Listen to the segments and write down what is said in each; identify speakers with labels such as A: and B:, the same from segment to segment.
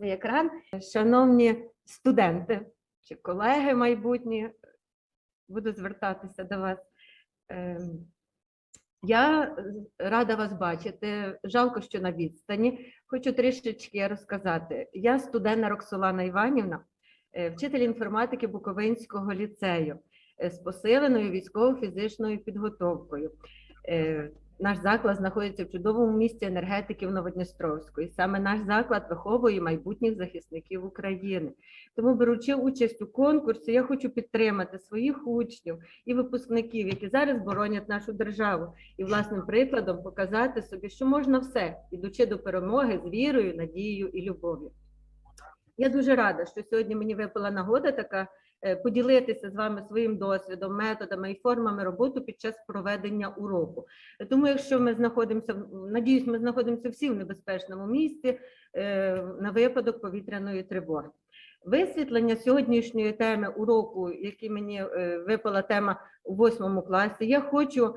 A: свій екран. Шановні студенти чи колеги майбутні, буду звертатися до вас. Ем, Я рада вас бачити. Жалко, що на відстані. Хочу трішечки розказати. Я студентка Роксолана Іванівна, е, вчитель інформатики Буковинського ліцею е, з посиленою військово-фізичною підготовкою. Наш заклад знаходиться в чудовому місті енергетиків Новодністровської. Саме наш заклад виховує майбутніх захисників України. Тому, беручи участь у конкурсі, я хочу підтримати своїх учнів і випускників, які зараз боронять нашу державу, і власним прикладом показати собі, що можна все, ідучи до перемоги з вірою, надією і любов'ю. Я дуже рада, що сьогодні мені випала нагода така поділитися з вами своїм досвідом, методами і формами роботи під час проведення уроку. Тому, якщо ми знаходимося, надіюсь, ми знаходимося всі в небезпечному місці е, на випадок повітряної тривоги. Висвітлення сьогоднішньої теми уроку, який мені е, випала тема у восьмому класі, я хочу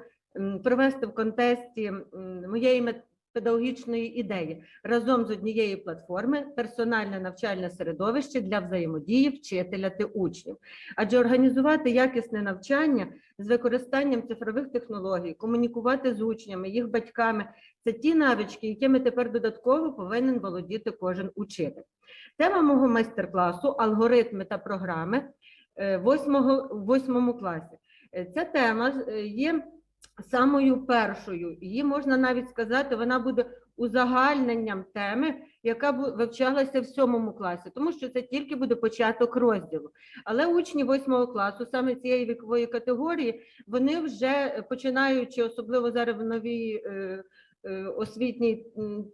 A: провести в контексті моєї педагогічної ідеї разом з однієї платформи персональне навчальне середовище для взаємодії вчителя та учнів. Адже організувати якісне навчання з використанням цифрових технологій, комунікувати з учнями, їх батьками це ті навички, якими тепер додатково повинен володіти кожен учитель. Тема мого майстер-класу алгоритми та програми е, в восьмому класі. Е, Ця тема е, є самою першою. Її можна навіть сказати, вона буде узагальненням теми, яка вивчалася в сьомому класі, тому що це тільки буде початок розділу. Але учні восьмого класу, саме цієї вікової категорії, вони вже починаючи, особливо зараз в новій. е, е, освітній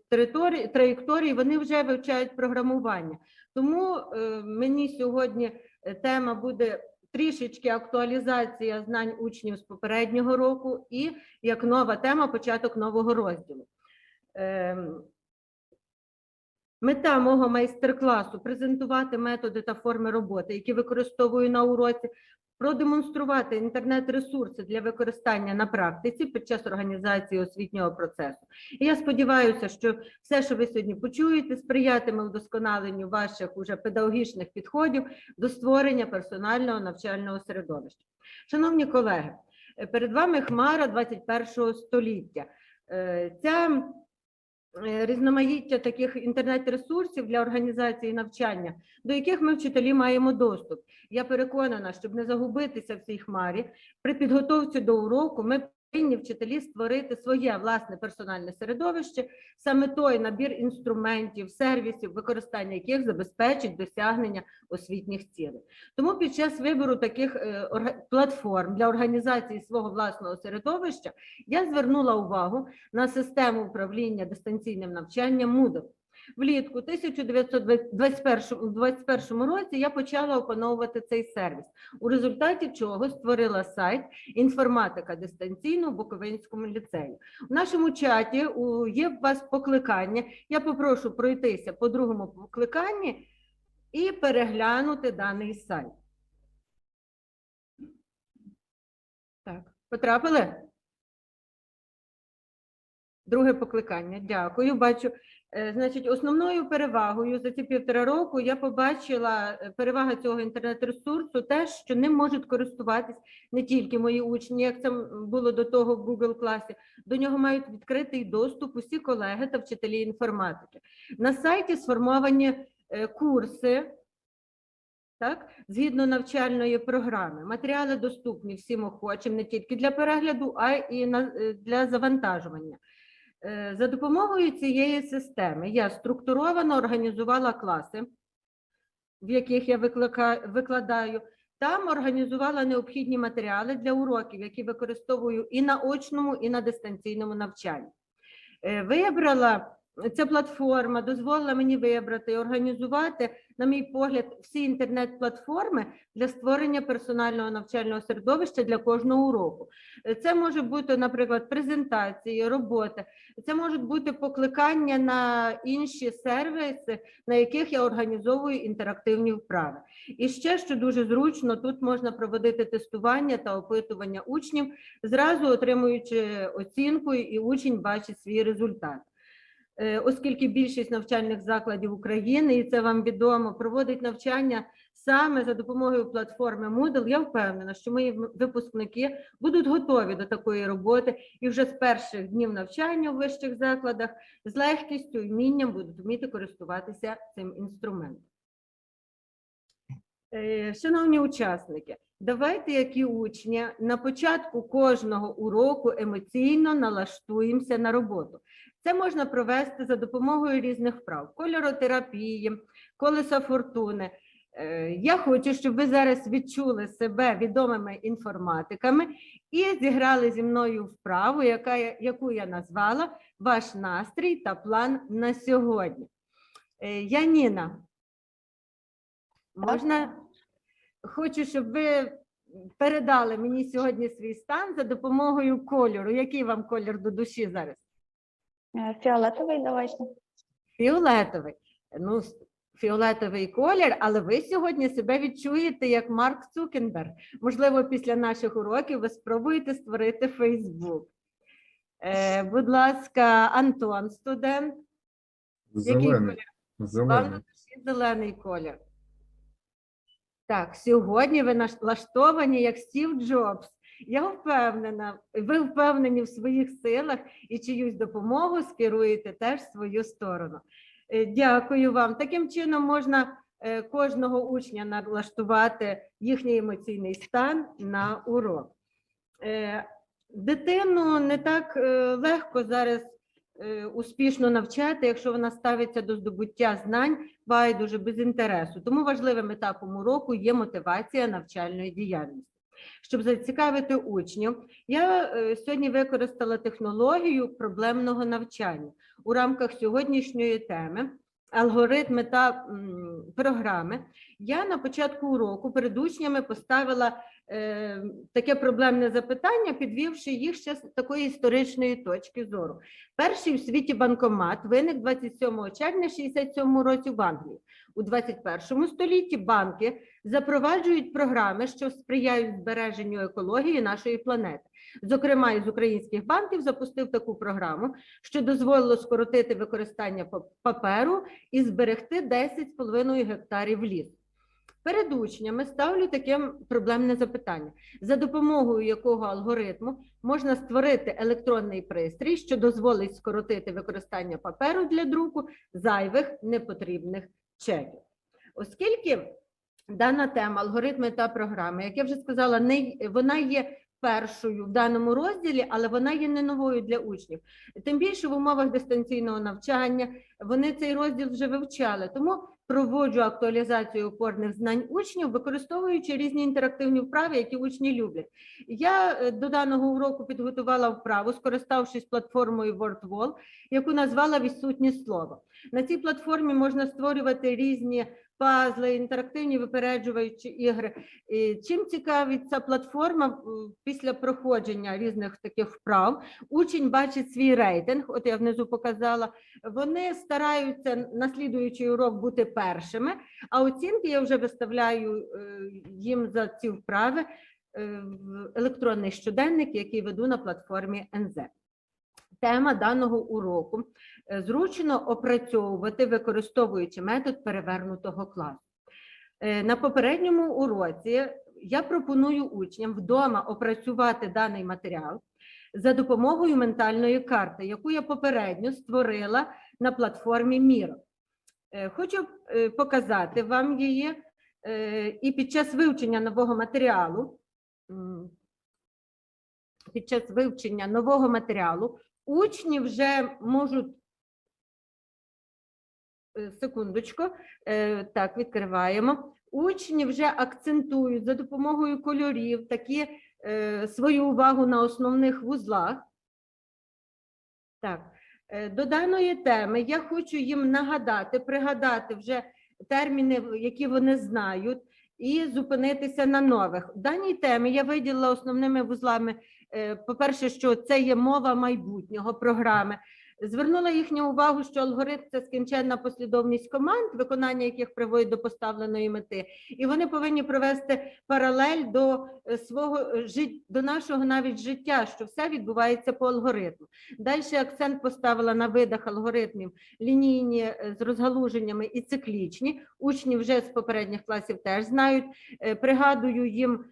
A: території траєкторії, вони вже вивчають програмування. Тому е, мені сьогодні тема буде трішечки актуалізація знань учнів з попереднього року і як нова тема початок нового розділу. Ем, Мета мого майстер-класу презентувати методи та форми роботи, які використовую на уроці, продемонструвати інтернет-ресурси для використання на практиці під час організації освітнього процесу. І я сподіваюся, що все, що ви сьогодні почуєте, сприятиме вдосконаленню ваших уже педагогічних підходів до створення персонального навчального середовища. Шановні колеги, перед вами хмара 21 століття. Е, Ця різноманіття таких інтернет-ресурсів для організації навчання, до яких ми вчителі маємо доступ. Я переконана, щоб не загубитися в цій хмарі, при підготовці до уроку ми повинні вчителі створити своє власне персональне середовище, саме той набір інструментів, сервісів, використання яких забезпечить досягнення освітніх цілей. Тому під час вибору таких е, платформ для організації свого власного середовища я звернула увагу на систему управління дистанційним навчанням Moodle. Влітку 1921 році я почала опановувати цей сервіс, у результаті чого створила сайт інформатика дистанційно в Буковинському ліцеї. У нашому чаті є у вас покликання. Я попрошу пройтися по другому покликанні і переглянути даний сайт. Так, потрапили? Друге покликання. Дякую. Бачу. Е, Значить, основною перевагою за ці півтора року я побачила е, перевага цього інтернет-ресурсу, те, що ним можуть користуватись не тільки мої учні, як це було до того в Google класі. До нього мають відкритий доступ усі колеги та вчителі інформатики. На сайті сформовані е, курси. Так, згідно навчальної програми, матеріали доступні всім охочим не тільки для перегляду, а й для завантажування. Е, За допомогою цієї системи я структуровано організувала класи, в яких я викладаю. Там організувала необхідні матеріали для уроків, які використовую і на очному, і на дистанційному навчанні. Е, Вибрала ця платформа, дозволила мені вибрати і організувати, на мій погляд, всі інтернет-платформи для створення персонального навчального середовища для кожного уроку. Це може бути, наприклад, презентації, роботи, це можуть бути покликання на інші сервіси, на яких я організовую інтерактивні вправи. І ще, що дуже зручно, тут можна проводити тестування та опитування учнів, зразу отримуючи оцінку, і учень бачить свій результат. Е, оскільки більшість навчальних закладів України, і це вам відомо, проводить навчання саме за допомогою платформи Moodle, я впевнена, що мої випускники будуть готові до такої роботи і вже з перших днів навчання у вищих закладах з легкістю і вмінням будуть вміти користуватися цим інструментом. Е, Шановні учасники, давайте, як і учні, на початку кожного уроку емоційно налаштуємося на роботу. Це можна провести за допомогою різних вправ: кольоротерапії, колеса фортуни. Е, Я хочу, щоб ви зараз відчули себе відомими інформатиками і зіграли зі мною вправу, яка, яку я назвала Ваш настрій та план на сьогодні. Е, Яніна, можна? Хочу, щоб ви передали мені сьогодні свій стан за допомогою кольору. Який вам колір до душі зараз?
B: Е, Фіолетовий давайте.
A: Фіолетовий. Ну, фіолетовий колір, але ви сьогодні себе відчуєте як Марк Цукенберг. Можливо, після наших уроків ви спробуєте створити Фейсбук. Е, будь ласка, Антон, студент. Який
C: Зелений.
A: колір?
C: Зелений.
A: зелений колір. Так, сьогодні ви налаштовані як Стів Джобс. Я впевнена, ви впевнені в своїх силах і чиюсь допомогу скеруєте теж в свою сторону. Е, Дякую вам. Таким чином можна е, кожного учня налаштувати їхній емоційний стан на урок. Е, Дитину не так легко зараз успішно навчати, якщо вона ставиться до здобуття знань байдуже без інтересу. Тому важливим етапом уроку є мотивація навчальної діяльності. Щоб зацікавити учнів, я е, сьогодні використала технологію проблемного навчання у рамках сьогоднішньої теми. Алгоритми та програми. Я на початку уроку перед учнями поставила таке проблемне запитання, підвівши їх ще з такої історичної точки зору. Перший в світі банкомат виник 27 червня 67 році в Англії. У 21 столітті банки запроваджують програми, що сприяють збереженню екології нашої планети. Зокрема, із українських банків запустив таку програму, що дозволило скоротити використання паперу і зберегти 10,5 гектарів лісу. Перед учнями ставлю таке проблемне запитання, за допомогою якого алгоритму можна створити електронний пристрій, що дозволить скоротити використання паперу для друку зайвих непотрібних чеків. Оскільки дана тема алгоритми та програми, як я вже сказала, не вона є першою в даному розділі, але вона є не новою для учнів. Тим більше в умовах дистанційного навчання вони цей розділ вже вивчали. Тому проводжу актуалізацію опорних знань учнів, використовуючи різні інтерактивні вправи, які учні люблять. Я е, до даного уроку підготувала вправу, скориставшись платформою WordWall, яку назвала відсутнє слово. На цій платформі можна створювати різні пазли, інтерактивні випереджуючі ігри. І чим цікавить ця платформа після проходження різних таких вправ, учень бачить свій рейтинг. От я внизу показала. Вони стараються на слідуючий урок бути першими, а оцінки я вже виставляю е, їм за ці вправи е, в електронний щоденник, який веду на платформі НЗ. Тема даного уроку е, зручно опрацьовувати, використовуючи метод перевернутого класу. Е, На попередньому уроці я пропоную учням вдома опрацювати даний матеріал за допомогою ментальної карти, яку я попередньо створила на платформі Міро. Е, Хочу показати вам її і під час вивчення нового матеріалу. Під час вивчення нового матеріалу учні вже можуть Е, секундочку, Е, так, відкриваємо. Учні вже акцентують за допомогою кольорів такі е, свою увагу на основних вузлах. Так, до даної теми я хочу їм нагадати, пригадати вже терміни, які вони знають, і зупинитися на нових. В даній темі я виділила основними вузлами. е, По-перше, що це є мова майбутнього програми. Звернула їхню увагу, що алгоритм це скінченна послідовність команд, виконання яких приводить до поставленої мети, і вони повинні провести паралель до е, свого е, жит- до нашого навіть життя, що все відбувається по алгоритму. Далі акцент поставила на видах алгоритмів лінійні е, з розгалуженнями і циклічні. Учні вже з попередніх класів теж знають. Пригадую їм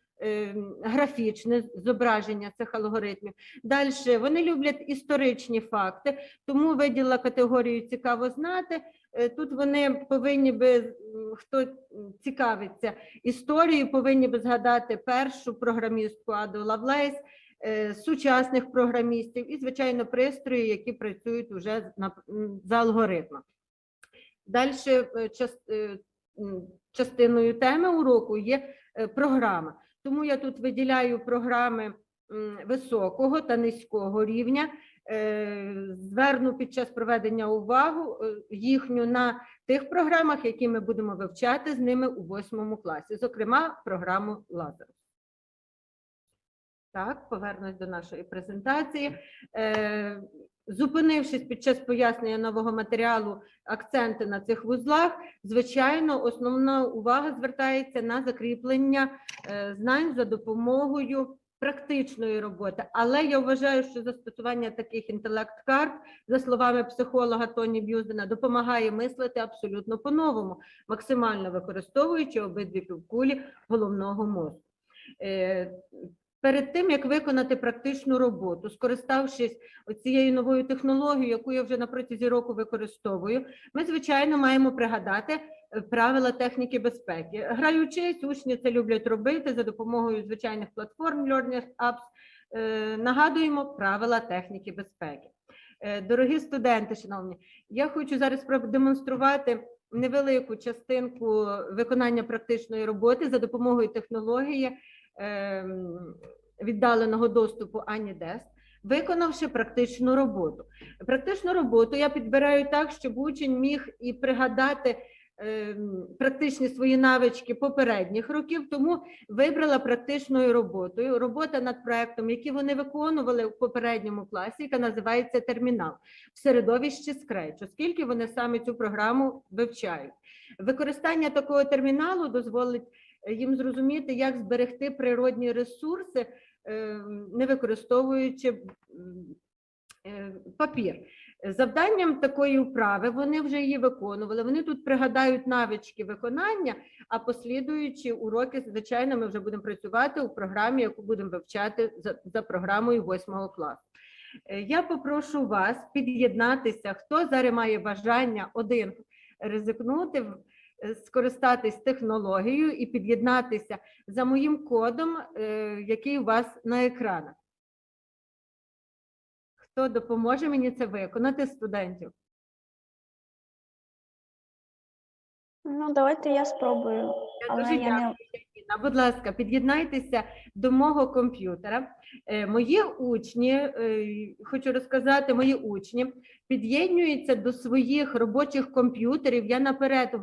A: графічне зображення цих алгоритмів. Далі вони люблять історичні факти, тому виділила категорію цікаво знати. Е, Тут вони повинні би, хто цікавиться історією, повинні би згадати першу програмістку Аду Лавлейс, е, сучасних програмістів і, звичайно, пристрої, які працюють уже за алгоритмом. Далі частиною теми уроку є е, програма. Тому я тут виділяю програми високого та низького рівня. Е, Зверну під час проведення увагу е, їхню на тих програмах, які ми будемо вивчати з ними у восьмому класі, зокрема, програму Лазер. Так, повернусь до нашої презентації. Е, Зупинившись під час пояснення нового матеріалу акценти на цих вузлах, звичайно, основна увага звертається на закріплення е, знань за допомогою практичної роботи. Але я вважаю, що застосування таких інтелект-карт, за словами психолога Тоні Б'юзена, допомагає мислити абсолютно по-новому, максимально використовуючи обидві півкулі головного мозку. Перед тим як виконати практичну роботу, скориставшись цією новою технологією, яку я вже на протязі року використовую, ми звичайно маємо пригадати е, правила техніки безпеки. Граючись, учні це люблять робити за допомогою звичайних платформ Learning Apps. Е, Нагадуємо правила техніки безпеки. Е, Дорогі студенти, шановні, я хочу зараз продемонструвати невелику частинку виконання практичної роботи за допомогою технології віддаленого доступу AnyDesk, виконавши практичну роботу. Практичну роботу я підбираю так, щоб учень міг і пригадати ем, практичні свої навички попередніх років, тому вибрала практичною роботою робота над проектом, який вони виконували в попередньому класі, яка називається термінал в середовищі Scratch, оскільки вони саме цю програму вивчають. Використання такого терміналу дозволить їм зрозуміти, як зберегти природні ресурси, е, не використовуючи е, папір. Завданням такої вправи вони вже її виконували. Вони тут пригадають навички виконання, а послідуючі уроки, звичайно, ми вже будемо працювати у програмі, яку будемо вивчати за, програмою 8 класу. Е, Я попрошу вас під'єднатися, хто зараз має бажання один ризикнути, скористатись технологією і під'єднатися за моїм кодом, е, який у вас на екранах. Хто допоможе мені це виконати студентів?
B: Ну, давайте я спробую.
A: Я
B: Але
A: дуже
B: я не-
A: Яніна. Будь ласка, під'єднайтеся до мого комп'ютера. Е, Мої учні, е, хочу розказати, мої учні під'єднуються до своїх робочих комп'ютерів. Я наперед е,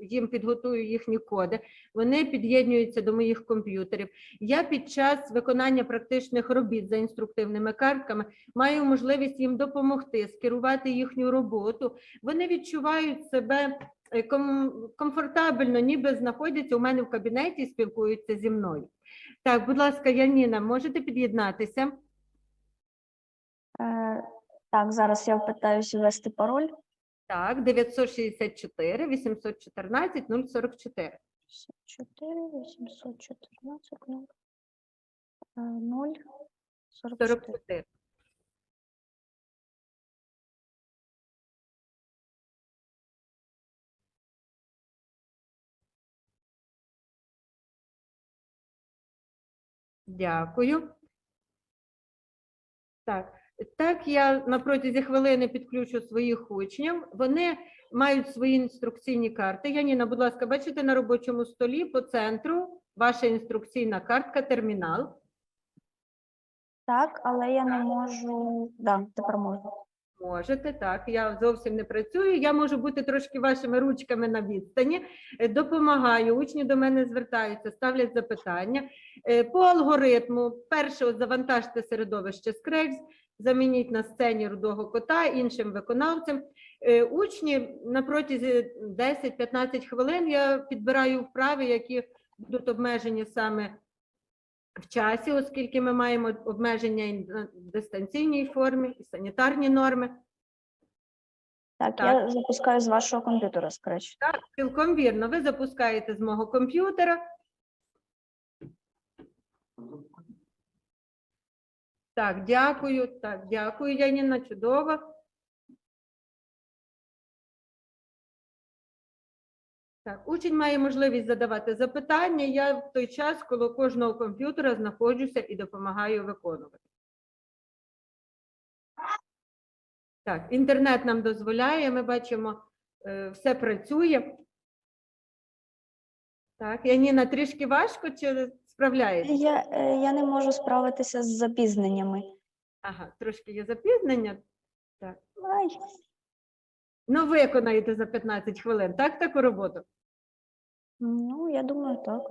A: їм підготую їхні коди. Вони під'єднуються до моїх комп'ютерів. Я під час виконання практичних робіт за інструктивними картками маю можливість їм допомогти, скерувати їхню роботу. Вони відчувають себе комфортабельно, ніби знаходяться у мене в кабінеті і спілкуються зі мною. Так, будь ласка, Яніна, можете під'єднатися?
B: Е, так, зараз я впитаюся ввести пароль.
A: Так, 964 814 044.
B: 4, 814, 0, 0, 44.
A: 44. Дякую. Так, так я на протязі хвилини підключу своїх учнів. Вони мають свої інструкційні карти. Яніна, будь ласка, бачите на робочому столі по центру ваша інструкційна картка термінал.
B: Так, але я не можу. Да, тепер можу.
A: Можете, так. Я зовсім не працюю. Я можу бути трошки вашими ручками на відстані. Е, Допомагаю. Учні до мене звертаються, ставлять запитання. Е, По алгоритму, перше, завантажте середовище Scratch, замініть на сцені рудого кота іншим виконавцем. Е, Учні на протязі 10-15 хвилин я підбираю вправи, які будуть обмежені саме в часі, оскільки ми маємо обмеження на дистанційній формі, і санітарні норми.
B: Так,
A: Так.
B: я запускаю з вашого комп'ютера, скоріше.
A: Так, цілком вірно. Ви запускаєте з мого комп'ютера. Так, дякую. Так, дякую, Яніна, чудово. Так, учень має можливість задавати запитання. Я в той час коло кожного комп'ютера знаходжуся і допомагаю виконувати. Так, інтернет нам дозволяє, ми бачимо, е, все працює. Так, Яніна, трішки важко чи справляєшся?
B: Я, е, я не можу справитися з запізненнями.
A: Ага, трошки є запізнення.
B: Ай,
A: Ну, виконаєте за 15 хвилин, так, таку роботу?
B: ну, я думаю, так.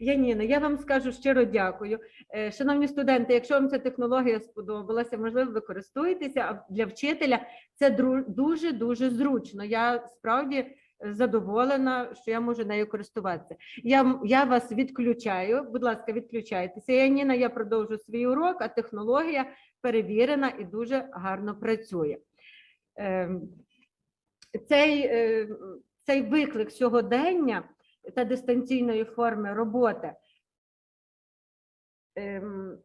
A: Яніна, я вам скажу щиро дякую. Е, Шановні студенти, якщо вам ця технологія сподобалася, можливо, ви користуєтеся, а для вчителя це дуже дуже зручно. Я справді е, задоволена, що я можу нею користуватися. Я, я вас відключаю. Будь ласка, відключайтеся. Яніна, я продовжу свій урок, а технологія перевірена і дуже гарно працює. Ем, Цей, е, цей виклик сьогодення та дистанційної форми роботи. Ем,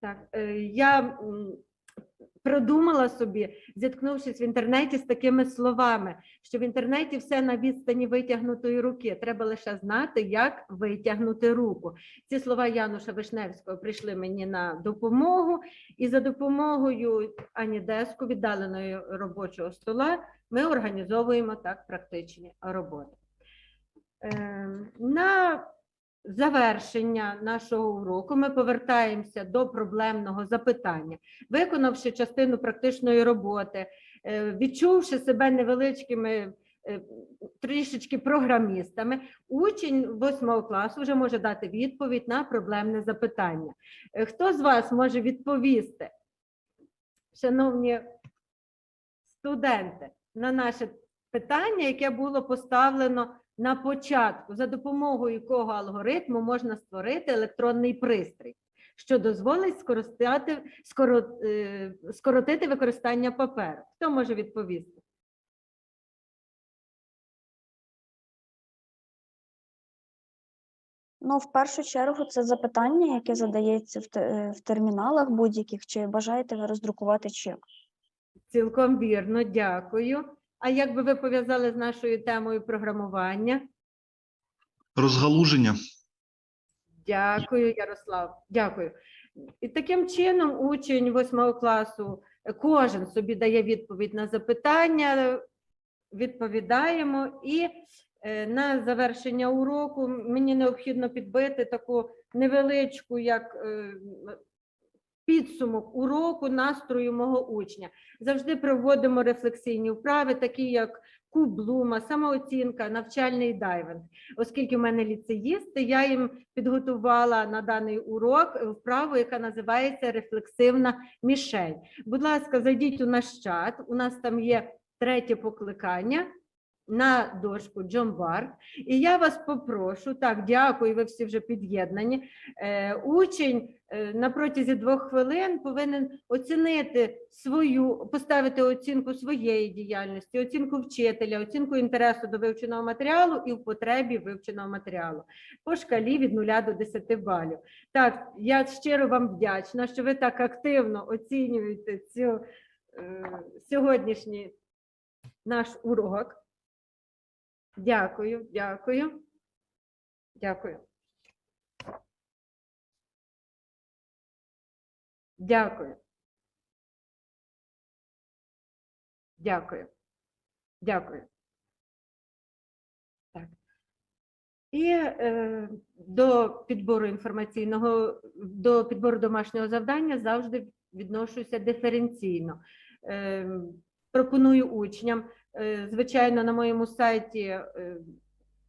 A: Так, е, я м, продумала собі, зіткнувшись в інтернеті з такими словами, що в інтернеті все на відстані витягнутої руки. Треба лише знати, як витягнути руку. Ці слова Януша Вишневського прийшли мені на допомогу, і за допомогою Ані Деску, віддаленої робочого стола, ми організовуємо так практичні роботи. Ем, На завершення нашого уроку ми повертаємося до проблемного запитання. Виконавши частину практичної роботи, е, відчувши себе невеличкими е, трішечки програмістами, учень 8 класу вже може дати відповідь на проблемне запитання. Е, Хто з вас може відповісти, шановні студенти, на наше питання, яке було поставлено на початку, за допомогою якого алгоритму можна створити електронний пристрій, що дозволить скористати, скоро, е, скоротити використання паперу. Хто може відповісти?
B: Ну, в першу чергу, це запитання, яке задається в, те- е, в терміналах будь-яких, чи бажаєте ви роздрукувати чек.
A: Цілком вірно, дякую. А як би ви пов'язали з нашою темою програмування?
C: Розгалуження.
A: Дякую, Ярослав. Дякую. І таким чином учень восьмого класу е, кожен собі дає відповідь на запитання, відповідаємо. І е, на завершення уроку мені необхідно підбити таку невеличку, як е, підсумок уроку настрою мого учня. Завжди проводимо рефлексійні вправи, такі як куб Блума, самооцінка, навчальний дайвинг. Оскільки в мене ліцеїсти, я їм підготувала на даний урок вправу, яка називається рефлексивна мішень. Будь ласка, зайдіть у наш чат. У нас там є третє покликання на дошку Джомбар. І я вас попрошу, так, дякую, ви всі вже під'єднані. Е, учень е, на протязі двох хвилин повинен оцінити свою, поставити оцінку своєї діяльності, оцінку вчителя, оцінку інтересу до вивченого матеріалу і в потребі вивченого матеріалу по шкалі від 0 до 10 балів. Так, я щиро вам вдячна, що ви так активно оцінюєте цю е, сьогоднішній наш урок. Дякую, дякую. Дякую. Дякую. Дякую. Дякую. Так. І е, до підбору інформаційного, до підбору домашнього завдання завжди відношуся диференційно. Е, пропоную учням, звичайно, на моєму сайті е,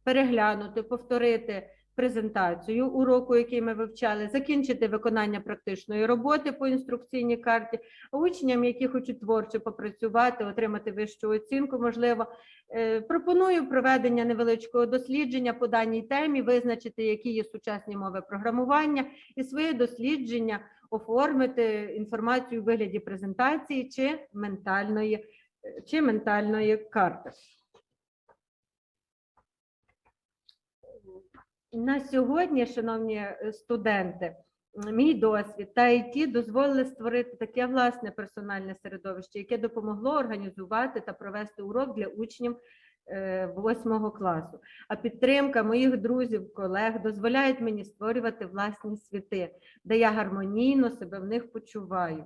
A: переглянути, повторити презентацію уроку, який ми вивчали, закінчити виконання практичної роботи по інструкційній карті. А Учням, які хочуть творчо попрацювати, отримати вищу оцінку, можливо, е, пропоную проведення невеличкого дослідження по даній темі, визначити, які є сучасні мови програмування, і своє дослідження оформити інформацію у вигляді презентації чи ментальної, е, чи ментальної карти. На сьогодні, шановні студенти, мій досвід та IT дозволили створити таке власне персональне середовище, яке допомогло організувати та провести урок для учнів е, восьмого класу. А підтримка моїх друзів, колег дозволяє мені створювати власні світи, де я гармонійно себе в них почуваю.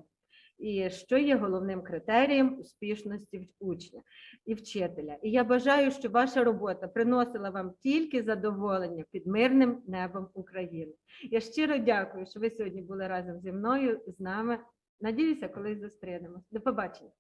A: І що є головним критерієм успішності учня і вчителя. І я бажаю, щоб ваша робота приносила вам тільки задоволення під мирним небом України. Я щиро дякую, що ви сьогодні були разом зі мною, з нами. Надіюся, колись зустрінемось. До побачення.